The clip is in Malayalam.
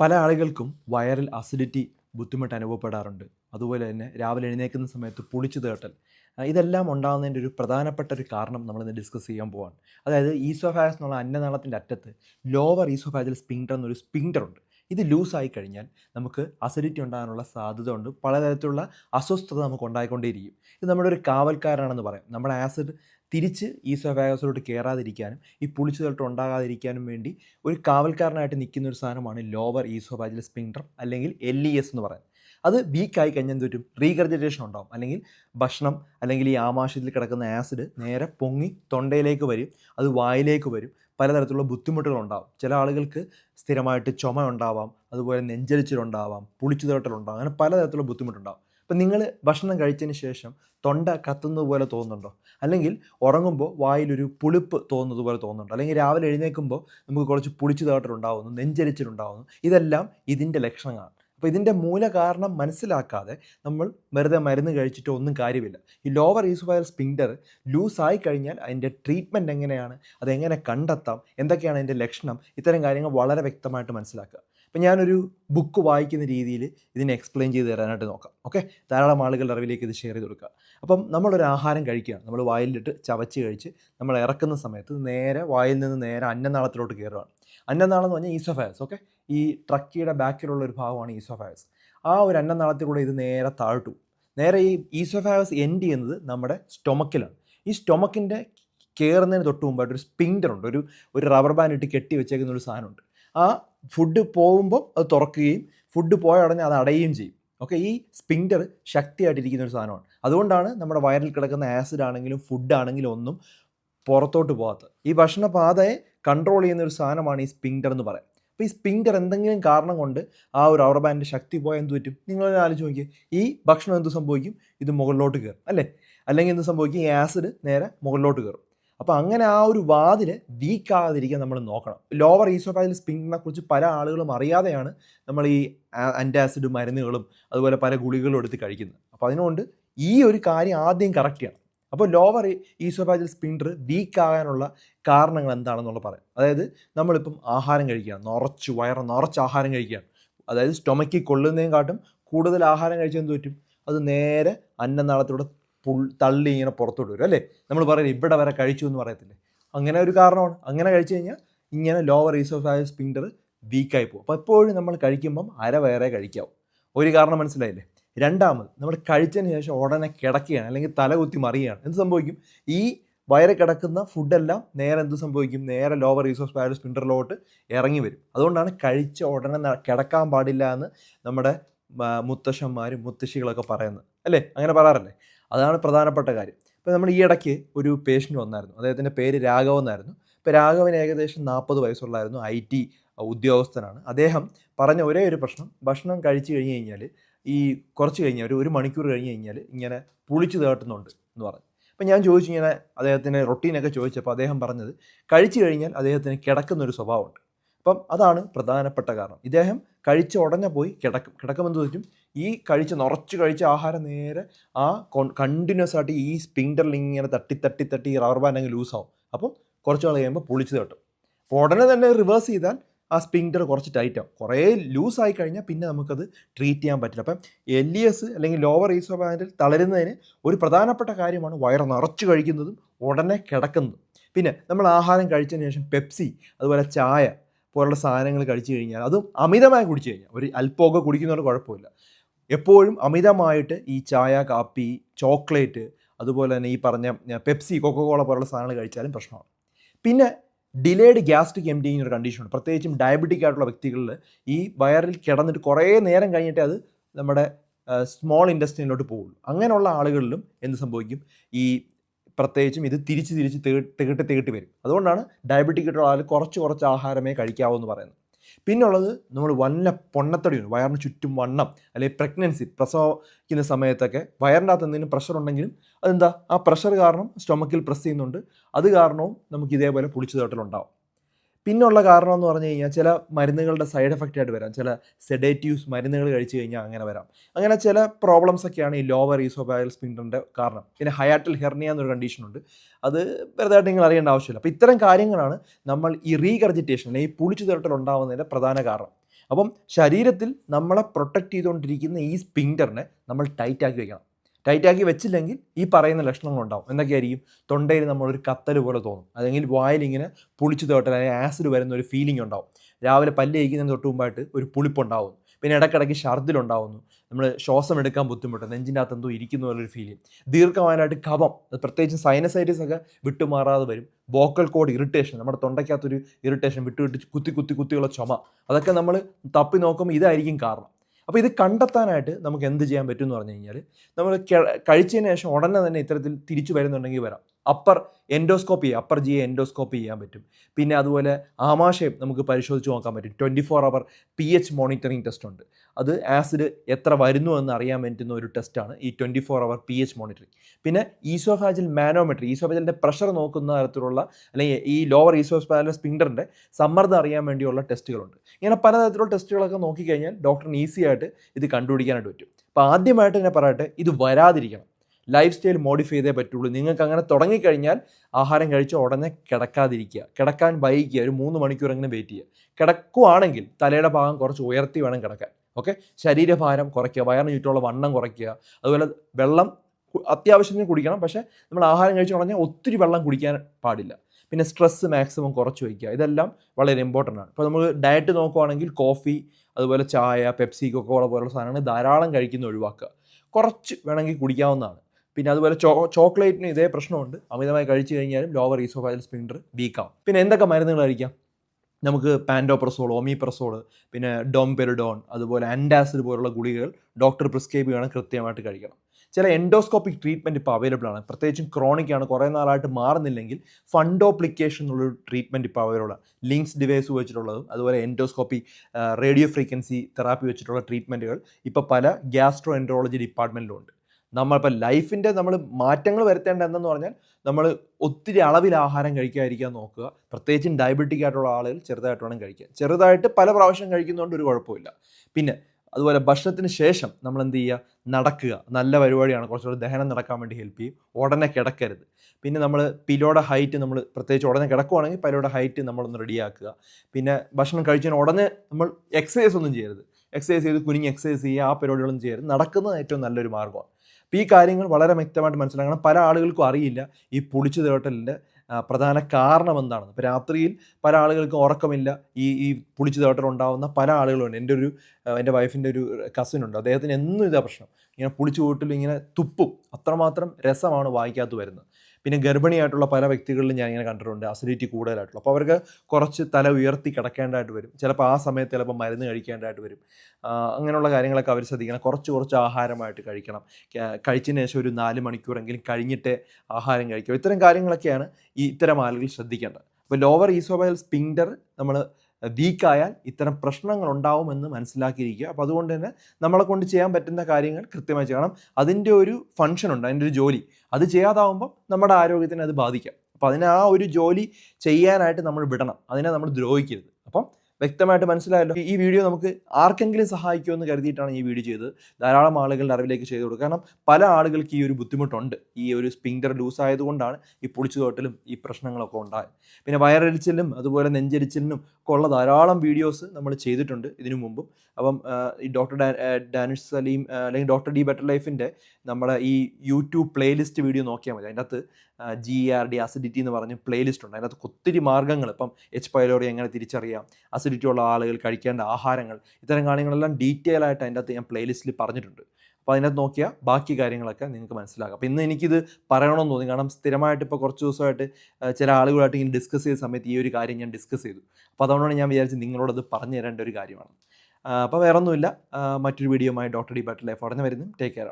പല ആളുകൾക്കും വയറിൽ അസിഡിറ്റി ബുദ്ധിമുട്ട് അനുഭവപ്പെടാറുണ്ട്. അതുപോലെ തന്നെ രാവിലെ എഴുന്നേൽക്കുന്ന സമയത്ത് പുളിച്ചു തേട്ടൽ. ഇതെല്ലാം ഉണ്ടാകുന്നതിന്റെ ഒരു പ്രധാനപ്പെട്ട ഒരു കാരണം നമ്മളിന്ന് ഡിസ്കസ് ചെയ്യാൻ പോവാണ്. അതായത് ഈസോഫാഗസ് എന്നുള്ള അന്നനാളത്തിന്റെ അറ്റത്ത് ലോവർ ഈസോഫാഗൽ സ്പിങ്ഡർ എന്നൊരു സ്പിങ്ഡർ ഉണ്ട്. ഇത് ലൂസായി കഴിഞ്ഞാൽ നമുക്ക് അസിഡിറ്റി ഉണ്ടാകാനുള്ള സാധ്യത ഉണ്ട് പലതരത്തിലുള്ള അസ്വസ്ഥത നമുക്ക് ഉണ്ടായിക്കൊണ്ടേയിരിക്കും. ഇത് നമ്മുടെ ഒരു കാവൽക്കാരനാണെന്ന് പറയാം. നമ്മുടെ ആസിഡ് തിരിച്ച് ഈസോഫാഗസിലോട്ട് കയറാതിരിക്കാനും ഈ പുളിച്ചു തൊട്ട് ഉണ്ടാകാതിരിക്കാനും വേണ്ടി ഒരു കാവൽക്കാരനായിട്ട് നിൽക്കുന്ന ഒരു സാധനമാണ് ലോവർ ഈസോബാജിൽ സ്പിൻഡർ അല്ലെങ്കിൽ എൽ ഇ എസ് എന്ന് പറയുന്നത്. അത് വീക്കായി കഴിഞ്ഞാൽ എന്ത് പറ്റും? റീഗർജിറ്റേഷൻ അല്ലെങ്കിൽ ഭക്ഷണം അല്ലെങ്കിൽ ഈ ആമാശയത്തിൽ കിടക്കുന്ന ആസിഡ് നേരെ പൊങ്ങി തൊണ്ടയിലേക്ക് വരും അത് വായിലേക്ക് വരും. പലതരത്തിലുള്ള ബുദ്ധിമുട്ടുകൾ ഉണ്ടാവും. ചില ആളുകൾക്ക് സ്ഥിരമായിട്ട് ചുമ ഉണ്ടാവാം അതുപോലെ നെഞ്ചരിച്ചിലുണ്ടാവാം പുളിച്ചു തൊട്ടലുണ്ടാവാം അങ്ങനെ പലതരത്തിലുള്ള ബുദ്ധിമുട്ടുണ്ടാവും. അപ്പം നിങ്ങൾ ഭക്ഷണം കഴിച്ചതിന് ശേഷം തൊണ്ട കത്തുന്നത് പോലെ തോന്നുന്നുണ്ടോ? അല്ലെങ്കിൽ ഉറങ്ങുമ്പോൾ വായിലൊരു പുളിപ്പ് തോന്നുന്നത് പോലെ തോന്നുന്നുണ്ടോ? അല്ലെങ്കിൽ രാവിലെ എഴുന്നേൽക്കുമ്പോൾ നമുക്ക് കുറച്ച് പുളിച്ചു തേട്ടലുണ്ടാവുന്നു നെഞ്ചരിച്ചിലുണ്ടാവുന്നു ഇതെല്ലാം ഇതിന്റെ ലക്ഷണങ്ങളാണ്. അപ്പോൾ ഇതിന്റെ മൂല കാരണം മനസ്സിലാക്കാതെ നമ്മൾ വെറുതെ മരുന്ന് കഴിച്ചിട്ട് ഒന്നും കാര്യമില്ല. ഈ ലോവർ ഈസുഫയൽ സ്പിങ്ഡർ ലൂസായി കഴിഞ്ഞാൽ അതിന്റെ ട്രീറ്റ്മെന്റ് എങ്ങനെയാണ് അതെങ്ങനെ കണ്ടെത്താം എന്തൊക്കെയാണ് അതിന്റെ ലക്ഷണം ഇത്തരം കാര്യങ്ങൾ വളരെ വ്യക്തമായിട്ട് മനസ്സിലാക്കുക. അപ്പം ഞാനൊരു ബുക്ക് വായിക്കുന്ന രീതിയിൽ ഇതിനെ എക്സ്പ്ലെയിൻ ചെയ്ത് തരാനായിട്ട് നോക്കാം. ഓക്കെ ധാരാളം ആളുകളുടെ അറിവിലേക്ക് ഇത് ഷെയർ ചെയ്ത് കൊടുക്കുക അപ്പം നമ്മളൊരു ആഹാരം കഴിക്കുകയാണ്. നമ്മൾ വായിലിട്ട് ചവച്ച് കഴിച്ച് നമ്മൾ ഇറക്കുന്ന സമയത്ത് നേരെ വായിൽ നിന്ന് നേരെ അന്നനാളത്തിലോട്ട് കയറുകയാണ്. അന്നനാളം എന്ന് പറഞ്ഞാൽ ഈസോഫയസ് ഓക്കെ ഈ ട്രക്കിയുടെ ബാക്കിലുള്ള ഒരു ഭാഗമാണ് ഈസോഫയസ് ആ ഒരു അന്നനാളത്തിലൂടെ ഇത് നേരെ താഴ്ത്തു. നേരെ ഈ ഈസോഫയസ് എൻഡ് ചെയ്യുന്നത് നമ്മുടെ സ്റ്റൊമക്കിലാണ് ഈ സ്റ്റൊമക്കിന്റെ കയറുന്നതിന് തൊട്ട് മുമ്പായിട്ട് ഒരു സ്പിൻഡർ ഉണ്ട്. ഒരു ഒരു റബ്ബർ ബാൻഡ് ഇട്ട് കെട്ടി വെച്ചേക്കുന്ന ഒരു സാധനമുണ്ട്. ആ ഫുഡ് പോകുമ്പോൾ അത് തുറക്കുകയും ഫുഡ് പോയ ഉടനെ അത് അടയുകയും ചെയ്യും. ഓക്കെ ഈ സ്പിങ്ഡർ ശക്തിയായിട്ടിരിക്കുന്ന ഒരു സാധനമാണ്. അതുകൊണ്ടാണ് നമ്മുടെ വയറിൽ കിടക്കുന്ന ആസിഡ് ആണെങ്കിലും ഫുഡ് ആണെങ്കിലും ഒന്നും പുറത്തോട്ട് പോകാത്തത്. ഈ ഭക്ഷണപാതയെ കൺട്രോൾ ചെയ്യുന്ന ഒരു സാധനമാണ് ഈ സ്പിങ്ഡർ എന്ന് പറയാം അപ്പോൾ ഈ സ്പിങ്ഡർ എന്തെങ്കിലും കാരണം കൊണ്ട് ആ ഒരു റബ്ബർ ബാൻഡ് ശക്തി പോയാൽ എന്ത് പറ്റും? നിങ്ങൾ ആലോചിച്ച് നോക്കിയാൽ ഈ ഭക്ഷണം എന്ത് സംഭവിക്കും? ഇത് മുകളിലോട്ട് കയറും അല്ലേ? അല്ലെങ്കിൽ എന്ത് സംഭവിക്കും? ഈ ആസിഡ് നേരെ മുകളിലോട്ട് കയറും. അപ്പോൾ അങ്ങനെ ആ ഒരു വാതിൽ വീക്ക് ആകാതിരിക്കാൻ നമ്മൾ നോക്കണം. ലോവർ ഈസോഫാജിൽ സ്പിങ്ങിനെ കുറിച്ച് പല ആളുകളും അറിയാതെയാണ് നമ്മൾ ഈ ആന്റാസിഡ് മരുന്നുകളും അതുപോലെ പല ഗുളികളും എടുത്ത് കഴിക്കുന്നത്. അപ്പോൾ അതിനുകൊണ്ട് ഈ ഒരു കാര്യം ആദ്യം കറക്റ്റ് ചെയ്യണം. അപ്പോൾ ലോവർ ഈസോഫാജിൽ സ്പിൻഡർ വീക്ക് ആകാനുള്ള കാരണങ്ങൾ എന്താണെന്നുള്ള പറയാം. അതായത് നമ്മളിപ്പം ആഹാരം കഴിക്കുകയാണ്. നിറച്ച് വയറ് നിറച്ച് ആഹാരം കഴിക്കുകയാണ്. അതായത് സ്റ്റൊമക്കിൽ കൊള്ളുന്നതിനും കാട്ടും കൂടുതൽ ആഹാരം കഴിച്ചാൽ എന്ത് പറ്റും അത് നേരെ അന്നനാളത്തിലൂടെ പുൾ തള്ളി ഇങ്ങനെ പുറത്തോട്ട് വരും അല്ലേ? നമ്മൾ പറയുന്നത് ഇവിടെ വരെ കഴിച്ചു എന്ന് പറയത്തില്ലേ? അങ്ങനെ ഒരു കാരണമാണ്. അങ്ങനെ കഴിച്ചു കഴിഞ്ഞാൽ ഇങ്ങനെ ലോവർ ഈസോഫാജൽ സ്പിൻഡർ വീക്കായി പോകും. അപ്പോൾ എപ്പോഴും നമ്മൾ കഴിക്കുമ്പം അര വേറെ കഴിക്കാവും. ഒരു കാരണം മനസ്സിലായില്ലേ? രണ്ടാമത് നമ്മൾ കഴിച്ചതിന് ശേഷം ഉടനെ കിടക്കുകയാണ് അല്ലെങ്കിൽ തല കുത്തി മറിയുകയാണ്. എന്ത് സംഭവിക്കും? ഈ വയറ് കിടക്കുന്ന ഫുഡെല്ലാം നേരെ എന്ത് സംഭവിക്കും? നേരെ ലോവർ റീസോഴ്സ് പാരൽ സ്പിൻഡറിലോട്ട് ഇറങ്ങി വരും. അതുകൊണ്ടാണ് കഴിച്ച ഉടനെ കിടക്കാൻ പാടില്ല എന്ന് നമ്മുടെ മുത്തശ്ശന്മാരും മുത്തശ്ശികളൊക്കെ പറയുന്നത്. അല്ലേ? അങ്ങനെ പറയാറല്ലേ? അതാണ് പ്രധാനപ്പെട്ട കാര്യം. ഇപ്പോൾ നമ്മൾ ഈ ഇടയ്ക്ക് ഒരു പേഷ്യന്റ് വന്നായിരുന്നു. അദ്ദേഹത്തിന്റെ പേര് രാഘവൻ എന്നായിരുന്നു. ഇപ്പോൾ രാഘവന് ഏകദേശം നാൽപ്പത് വയസ്സുള്ളായിരുന്നു ഐ ടി ഉദ്യോഗസ്ഥനാണ്. അദ്ദേഹം പറഞ്ഞ ഒരേ ഒരു പ്രശ്നം ഭക്ഷണം കഴിച്ചു കഴിഞ്ഞ് കഴിഞ്ഞാൽ ഈ കുറച്ച് കഴിഞ്ഞാൽ ഒരു ഒരു മണിക്കൂർ കഴിഞ്ഞ് കഴിഞ്ഞാൽ ഇങ്ങനെ പുളിച്ചു തേട്ടുന്നുണ്ട് എന്ന് പറഞ്ഞു. അപ്പം ഞാൻ ചോദിച്ചു ഇങ്ങനെ അദ്ദേഹത്തിന് റൊട്ടീനൊക്കെ ചോദിച്ചപ്പോൾ അദ്ദേഹം പറഞ്ഞത് കഴിച്ചു കഴിഞ്ഞാൽ അദ്ദേഹത്തിന് കിടക്കുന്നൊരു സ്വഭാവമുണ്ട്. അപ്പം അതാണ് പ്രധാനപ്പെട്ട കാരണം. ഇദ്ദേഹം കഴിച്ച ഉടനെ പോയി കിടക്കും. കിടക്കുമെന്ന് ചോദിക്കും. ഈ കഴിച്ച് നിറച്ച് കഴിച്ച ആഹാരം നേരെ ആ കണ്ടിന്യൂസ് ആയിട്ട് ഈ സ്പിൻഡറിൽ ഇങ്ങനെ തട്ടി തട്ടി തട്ടി റബ്ബർ ബാൻഡ് അങ്ങ് ലൂസാവും അപ്പം കുറച്ച് നാൾ കഴിയുമ്പോൾ പൊളിച്ച് തട്ടും. അപ്പോൾ ഉടനെ തന്നെ റിവേഴ്സ് ചെയ്താൽ ആ സ്പിങ്ഡർ കുറച്ച് ടൈറ്റ് ആവും. കുറേ ലൂസ് ആയി കഴിഞ്ഞാൽ പിന്നെ നമുക്കത് ട്രീറ്റ് ചെയ്യാൻ പറ്റില്ല. അപ്പം എൽ ഇ എസ് അല്ലെങ്കിൽ ലോവർ ഈസോ ബാൻഡിൽ തളരുന്നതിന് ഒരു പ്രധാനപ്പെട്ട കാര്യമാണ് വയർ നിറച്ച് കഴിക്കുന്നതും ഉടനെ കിടക്കുന്നതും. പിന്നെ നമ്മൾ ആഹാരം കഴിച്ചതിന് ശേഷം പെപ്സി അതുപോലെ ചായ പോലുള്ള സാധനങ്ങൾ കഴിച്ചു കഴിഞ്ഞാൽ അതും അമിതമായി കുടിച്ചു കഴിഞ്ഞാൽ ഒരു അല്പമൊക്കെ കുടിക്കുന്നതുകൊണ്ട് കുഴപ്പമില്ല. എപ്പോഴും അമിതമായിട്ട് ഈ ചായ കാപ്പി ചോക്ലേറ്റ് അതുപോലെ തന്നെ ഈ പറഞ്ഞ പെപ്സി കൊക്കോകോള പോലുള്ള സാധനങ്ങൾ കഴിച്ചാലും പ്രശ്നമാണ്. പിന്നെ ഡിലേഡ് ഗ്യാസ്ട്രിക് ഡി ഒരു കണ്ടീഷനുണ്ട് പ്രത്യേകിച്ചും ഡയബറ്റിക് ആയിട്ടുള്ള വ്യക്തികളിൽ ഈ വയറിൽ കിടന്നിട്ട് കുറേ നേരം കഴിഞ്ഞിട്ട് അത് നമ്മുടെ സ്മോൾ ഇൻഡസ്ട്രിയിലോട്ട് പോകുള്ളൂ. അങ്ങനെയുള്ള ആളുകളിലും എന്ത് സംഭവിക്കും? ഈ പ്രത്യേകിച്ചും ഇത് തിരിച്ച് തിരിച്ച് തികട്ടി തികട്ടി വരും. അതുകൊണ്ടാണ് ഡയബറ്റിക് ആയിട്ടുള്ള ആൾ കുറച്ച് കുറച്ച് ആഹാരമേ കഴിക്കാവൂ എന്ന് പറയുന്നത്. പിന്നുള്ളത് നമ്മൾ വല്ല പൊണ്ണത്തടിയുണ്ട് വയറിന് ചുറ്റും വണ്ണം അല്ലെങ്കിൽ പ്രഗ്നൻസി പ്രസവിക്കുന്ന സമയത്തൊക്കെ വയറിന്റെ അകത്ത് എന്തെങ്കിലും പ്രഷർ ഉണ്ടെങ്കിലും അതെന്താ? ആ പ്രഷർ കാരണം സ്റ്റൊമക്കിൽ പ്രസ് ചെയ്യുന്നുണ്ട്. അത് കാരണവും നമുക്ക് ഇതേപോലെ പുളിച്ചു തേട്ടലുണ്ടാവും. പിന്നുള്ള കാരണം എന്ന് പറഞ്ഞു കഴിഞ്ഞാൽ ചില മരുന്നുകളുടെ സൈഡ് എഫക്റ്റ് ആയിട്ട് വരാം. ചില സെഡേറ്റീവ്സ് മരുന്നുകൾ കഴിച്ചു കഴിഞ്ഞാൽ അങ്ങനെ വരാം. അങ്ങനെ ചില പ്രോബ്ലംസ് ഒക്കെയാണ് ഈ ലോവർ ഈസോബയൽ സ്പിൻഡറിന്റെ കാരണം. പിന്നെ ഹയാറ്റൽ ഹെർണിയ എന്നൊരു കണ്ടീഷൻ ഉണ്ട്. അത് വെറുതായിട്ട് നിങ്ങൾ അറിയേണ്ട ആവശ്യമില്ല. അപ്പോൾ ഇത്തരം കാര്യങ്ങളാണ് നമ്മൾ ഈ റീകർജിറ്റേഷൻ ഈ പുളിച്ചു തിരട്ടൽ ഉണ്ടാവുന്നതിന്റെ പ്രധാന കാരണം. അപ്പം ശരീരത്തിൽ നമ്മളെ പ്രൊട്ടക്റ്റ് ചെയ്തുകൊണ്ടിരിക്കുന്ന ഈ സ്പിൻഡറിനെ നമ്മൾ ടൈറ്റ് ആക്കി വെക്കണം ടൈറ്റ് ആക്കി വെച്ചില്ലെങ്കിൽ ഈ പറയുന്ന ലക്ഷണങ്ങളുണ്ടാവും. എന്തൊക്കെയായിരിക്കും? തൊണ്ടയിൽ നമ്മളൊരു കത്തൽ പോലെ തോന്നും. അല്ലെങ്കിൽ വായിലിങ്ങനെ പുളിച്ചു തോട്ടൽ അല്ലെങ്കിൽ ആസിഡ് വരുന്ന ഒരു ഫീലിംഗ് ഉണ്ടാവും. രാവിലെ പല്ല് കഴിക്കുന്നതിന് തൊട്ട് മുമ്പായിട്ട് ഒരു പുളിപ്പുണ്ടാവും പിന്നെ ഇടയ്ക്കിടയ്ക്ക് ഛർദിലുണ്ടാവുന്നു നമ്മൾ ശ്വാസം എടുക്കാൻ ബുദ്ധിമുട്ട് നെഞ്ചിന്റെ അകത്ത് എന്തോ ഇരിക്കുന്ന പോലൊരു ഫീൽ ദീർഘമായിട്ട് കഫം പ്രത്യേകിച്ച് സൈനസൈറ്റിസ് ഒക്കെ വിട്ടുമാറാതെ വരും. വോക്കൽ കോഡ് ഇറിറ്റേഷൻ നമ്മുടെ തൊണ്ടയ്ക്കകത്തൊരു ഇറിറ്റേഷൻ വിട്ടു വിട്ട് കുത്തി കുത്തി കുത്തിയുള്ള ചുമ. അതൊക്കെ നമ്മൾ തപ്പി നോക്കുമ്പോൾ ഇതായിരിക്കും കാരണം. അപ്പോൾ ഇത് കണ്ടെത്താനായിട്ട് നമുക്ക് എന്ത് ചെയ്യാൻ പറ്റും എന്ന് പറഞ്ഞു കഴിഞ്ഞാൽ നമ്മൾ കഴിച്ചതിന് ശേഷം ഉടനെ തന്നെ ഇത്തരത്തിൽ തിരിച്ചു വരുന്നുണ്ടെങ്കിൽ വരാം. Upper endoscopy upper G endoscopy ചെയ്യാൻ പറ്റും. പിന്നെ അതുപോലെ ആമാശയം നമുക്ക് പരിശോധിച്ച് നോക്കാൻ പറ്റും. Twenty four hour P H monitoring test ഉണ്ട്. അത് ആസിഡ് എത്ര വരുന്നു എന്ന് അറിയാൻ പറ്റുന്ന ഒരു ടെസ്റ്റാണ് ഈ twenty four hour P H monitoring പിന്നെ ഈസോഫാജിൽ മാനോമെട്രി ഈസോഫാജിലിന്റെ പ്രഷർ നോക്കുന്ന തരത്തിലുള്ള അല്ലെങ്കിൽ ഈ ലോവർ ഈസോഫാജിലെ സ്പിൻഡറിന്റെ സമ്മർദ്ദം അറിയാൻ വേണ്ടിയുള്ള ടെസ്റ്റുകളുണ്ട് ഇങ്ങനെ പലതരത്തിലുള്ള ടെസ്റ്റുകളൊക്കെ നോക്കിക്കഴിഞ്ഞാൽ ഡോക്ടറിന് ഈസി ആയിട്ട് ഇത് കണ്ടുപിടിക്കാനായിട്ട് പറ്റും. അപ്പോൾ ആദ്യമായിട്ട് തന്നെ പറയട്ടെ ഇത് വരാതിരിക്കണം. ലൈഫ് സ്റ്റൈൽ മോഡിഫൈ ചെയ്തേ പറ്റുള്ളൂ. നിങ്ങൾക്ക് അങ്ങനെ തുടങ്ങിക്കഴിഞ്ഞാൽ ആഹാരം കഴിച്ച് ഉടനെ കിടക്കാതിരിക്കുക. കിടക്കാൻ വൈകിക്കുക. ഒരു മൂന്ന് മണിക്കൂറെങ്കിലും വെയിറ്റ് ചെയ്യുക. കിടക്കുവാണെങ്കിൽ തലയുടെ ഭാഗം കുറച്ച് ഉയർത്തി വേണം കിടക്കാൻ. ഓക്കെ ശരീരഭാരം കുറയ്ക്കുക. വയറിന് ചുറ്റുമുള്ള വണ്ണം കുറയ്ക്കുക. അതുപോലെ വെള്ളം അത്യാവശ്യത്തിന് കുടിക്കണം. പക്ഷേ നമ്മൾ ആഹാരം കഴിച്ച് ഉടനെ ഒത്തിരി വെള്ളം കുടിക്കാൻ പാടില്ല. പിന്നെ സ്ട്രെസ്സ് മാക്സിമം കുറച്ച് വയ്ക്കുക. ഇതെല്ലാം വളരെ ഇമ്പോർട്ടന്റ് ആണ്. ഇപ്പോൾ നമ്മൾ ഡയറ്റ് നോക്കുവാണെങ്കിൽ കോഫി അതുപോലെ ചായ പെപ്സി കൊക്കോള പോലുള്ള സാധനങ്ങൾ ധാരാളം കഴിക്കുന്ന ഒഴിവാക്കുക. കുറച്ച് വേണമെങ്കിൽ കുടിക്കാവുന്നതാണ്. പിന്നെ അതുപോലെ ചോ ചോക്ലേറ്റിന് ഇതേ പ്രശ്നമുണ്ട്. അമിതമായി കഴിച്ചു കഴിഞ്ഞാലും ലോവർ ഈസോഫാജൽ സ്പിൻഡർ വീക്കാവും പിന്നെ എന്തൊക്കെ മരുന്നുകൾ കഴിക്കാം? നമുക്ക് പാൻഡോപ്രസോൾ ഓമിപ്രസോൾ പിന്നെ ഡോംപെരിഡോൺ അതുപോലെ ആൻഡാസിഡ് പോലുള്ള ഗുളികകൾ ഡോക്ടർ പ്രിസ്ക്രൈബ് ചെയ്യണം കൃത്യമായിട്ട് കഴിക്കണം. ചില എൻഡോസ്കോപ്പിക് ട്രീറ്റ്മെന്റ് ഇപ്പോൾ അവൈലബിൾ ആണ്. പ്രത്യേകിച്ചും ക്രോണിക് ആണ്. കുറേ നാളായിട്ട് മാറുന്നില്ലെങ്കിൽ ഫണ്ടോപ്ലിക്കേഷൻ എന്നുള്ളൊരു ട്രീറ്റ്മെന്റ് ഇപ്പോൾ അവൈലബിൾ ആണ്. ലിങ്ക്സ് ഡിവൈസ് വെച്ചിട്ടുള്ളതും അതുപോലെ എൻഡോസ്കോപ്പി റേഡിയോ ഫ്രീക്വൻസി തെറാപ്പി വെച്ചിട്ടുള്ള ട്രീറ്റ്മെന്റുകൾ ഇപ്പോൾ പല ഗ്യാസ്ട്രോ എൻട്രോളജി ഡിപ്പാർട്ട്മെന്റിലും ഉണ്ട്. നമ്മളിപ്പോൾ ലൈഫിന്റെ നമ്മൾ മാറ്റങ്ങൾ വരുത്തേണ്ട എന്തെന്ന് പറഞ്ഞാൽ നമ്മൾ ഒത്തിരി അളവിൽ ആഹാരം കഴിക്കാതിരിക്കാൻ നോക്കുക. പ്രത്യേകിച്ചും ഡയബറ്റിക് ആയിട്ടുള്ള ആളുകൾ ചെറുതായിട്ട് വേണം കഴിക്കുക ചെറുതായിട്ട് പല പ്രാവശ്യം കഴിക്കുന്നതുകൊണ്ട് ഒരു കുഴപ്പമില്ല. പിന്നെ അതുപോലെ ഭക്ഷണത്തിന് ശേഷം നമ്മൾ എന്ത് ചെയ്യുക? നടക്കുക. നല്ല പരിപാടിയാണ്. കുറച്ചുകൂടി ദഹനം നടക്കാൻ വേണ്ടി ഹെൽപ്പ് ചെയ്യും. ഉടനെ കിടക്കരുത്. പിന്നെ നമ്മൾ പിലോയുടെ ഹൈറ്റ് നമ്മൾ പ്രത്യേകിച്ച് ഉടനെ കിടക്കുവാണെങ്കിൽ പിലോയുടെ ഹൈറ്റ് നമ്മളൊന്ന് റെഡിയാക്കുക പിന്നെ ഭക്ഷണം കഴിച്ചതിന് ഉടനെ നമ്മൾ എക്സസൈസ് ഒന്നും ചെയ്യരുത്. എക്സസൈസ് ചെയ്ത് കുനിഞ്ഞ് എക്സസൈസ് ചെയ്യുക. ആ പരിപാടികളൊന്നും ചെയ്യരുത്. നടക്കുന്നത് ഏറ്റവും നല്ലൊരു മാർഗമാണ്. ഈ കാര്യങ്ങൾ വളരെ വ്യക്തമായിട്ട് മനസ്സിലാക്കണം. പല ആളുകൾക്കും അറിയില്ല ഈ പൊളിച്ചു തേട്ടലിന്റെ പ്രധാന കാരണം എന്താണെന്ന്. ഇപ്പോൾ രാത്രിയിൽ പല ആളുകൾക്കും ഉറക്കമില്ല ഈ ഈ പുളിച്ചു തേട്ടൽ ഉണ്ടാകുന്ന പല ആളുകളുണ്ട്. എന്റെ ഒരു എന്റെ വൈഫിന്റെ ഒരു കസിൻ ഉണ്ട്. അദ്ദേഹത്തിന് എന്നും ഇതാ പ്രശ്നം. ഇങ്ങനെ പുളിച്ചു കൂട്ടിൽ ഇങ്ങനെ തുപ്പും. അത്രമാത്രം രസമാണ് വായിക്കാത്ത വരുന്നത്. പിന്നെ ഗർഭിണിയായിട്ടുള്ള പല വ്യക്തികളിലും ഞാൻ ഇങ്ങനെ കണ്ടിട്ടുണ്ട് അസിഡിറ്റി കൂടുതലായിട്ടുള്ള. അപ്പോൾ അവർക്ക് കുറച്ച് തല ഉയർത്തി കിടക്കേണ്ടതായിട്ട് വരും. ചിലപ്പോൾ ആ സമയത്ത് ചിലപ്പോൾ മരുന്ന് കഴിക്കേണ്ടതായിട്ട് വരും. അങ്ങനെയുള്ള കാര്യങ്ങളൊക്കെ അവർ ശ്രദ്ധിക്കണം. കുറച്ച് കുറച്ച് ആഹാരമായിട്ട് കഴിക്കണം. കഴിച്ചതിന് ശേഷം ഒരു നാല് മണിക്കൂറെങ്കിലും കഴിഞ്ഞിട്ട് ആഹാരം കഴിക്കുക ഇത്തരം കാര്യങ്ങളൊക്കെയാണ് ഈ ഇത്തരം ആളുകൾ ശ്രദ്ധിക്കേണ്ടത്. അപ്പോൾ ലോവർ ഈസോബയൽ സ്പിങ്ഡർ നമ്മൾ വീക്കായാൽ ഇത്തരം പ്രശ്നങ്ങൾ ഉണ്ടാവുമെന്ന് മനസ്സിലാക്കിയിരിക്കുക. അപ്പോൾ അതുകൊണ്ട് തന്നെ നമ്മളെ കൊണ്ട് ചെയ്യാൻ പറ്റുന്ന കാര്യങ്ങൾ കൃത്യമായി ചെയ്യണം. അതിന്റെ ഒരു ഫങ്ഷൻ ഉണ്ട് അതിന്റെ ഒരു ജോലി. അത് ചെയ്യാതാവുമ്പോൾ നമ്മുടെ ആരോഗ്യത്തിനെ അത് ബാധിക്കാം. അപ്പോൾ അതിനെ ആ ഒരു ജോലി ചെയ്യാനായിട്ട് നമ്മൾ വിടണം. അതിനെ നമ്മൾ ദ്രോഹിക്കരുത്. അപ്പം വ്യക്തമായിട്ട് മനസ്സിലായല്ലോ. ഈ വീഡിയോ നമുക്ക് ആർക്കെങ്കിലും സഹായിക്കുമെന്ന് കരുതിയിട്ടാണ് ഈ വീഡിയോ ചെയ്തത്. ധാരാളം ആളുകളുടെ അറിവിലേക്ക് ചെയ്തു കൊടുക്കുക. കാരണം പല ആളുകൾക്ക് ഈ ഒരു ബുദ്ധിമുട്ടുണ്ട്. ഈ ഒരു സ്പിങ്ഡർ ലൂസ് ആയതുകൊണ്ടാണ് ഈ പൊളിച്ചു തോട്ടലും ഈ പ്രശ്നങ്ങളൊക്കെ ഉണ്ടായത്. പിന്നെ വയറരിച്ചിലും അതുപോലെ നെഞ്ചരിച്ചിലിനും ഒക്കെ ഉള്ള ധാരാളം വീഡിയോസ് നമ്മൾ ചെയ്തിട്ടുണ്ട് ഇതിനു മുമ്പും. അപ്പം ഈ ഡോക്ടർ ഡാനിഷ് സലീം അല്ലെങ്കിൽ ഡോക്ടർ ഡി ബെറ്റർ ലൈഫിന്റെ നമ്മുടെ ഈ യൂട്യൂബ് പ്ലേലിസ്റ്റ് വീഡിയോ നോക്കിയാൽ മതി. അതിന്റെ അകത്ത് ജി ആർ ഡി അസിഡിറ്റി എന്ന് പറഞ്ഞ് പ്ലേലിസ്റ്റ് ഉണ്ട്. അതിനകത്ത് ഒത്തിരി മാർഗങ്ങൾ. ഇപ്പം എച്ച് പൈലോറി എങ്ങനെ തിരിച്ചറിയാം? അസിഡിറ്റി ഉള്ള ആളുകൾ കഴിക്കേണ്ട ആഹാരങ്ങൾ ഇത്തരം കാര്യങ്ങളെല്ലാം ഡീറ്റെയിൽ ആയിട്ട് അതിന്റെ അകത്ത് ഞാൻ പ്ലേലിസ്റ്റിൽ പറഞ്ഞിട്ടുണ്ട്. അപ്പോൾ അതിനകത്ത് നോക്കിയാൽ ബാക്കി കാര്യങ്ങളൊക്കെ നിങ്ങൾക്ക് മനസ്സിലാകും അപ്പോൾ ഇന്ന് എനിക്കിത് പറയണമെന്ന് തോന്നി. കാരണം സ്ഥിരമായിട്ട് ഇപ്പോൾ കുറച്ച് ദിവസമായിട്ട് ചില ആളുകളായിട്ട് ഇങ്ങനെ ഡിസ്കസ് ചെയ്ത സമയത്ത് ഈ ഒരു കാര്യം ഞാൻ ഡിസ്കസ് ചെയ്തു. അപ്പോൾ അതുകൊണ്ടാണ് ഞാൻ വിചാരിച്ചത് നിങ്ങളോടത് പറഞ്ഞു തരേണ്ട ഒരു കാര്യമാണ്. അപ്പോൾ വേറൊന്നുമില്ല. മറ്റൊരു വീഡിയോയുമായി ഡോക്ടർ ഡി ബട്ട് ലൈഫ് ഉടനെ വരുന്നു. Take care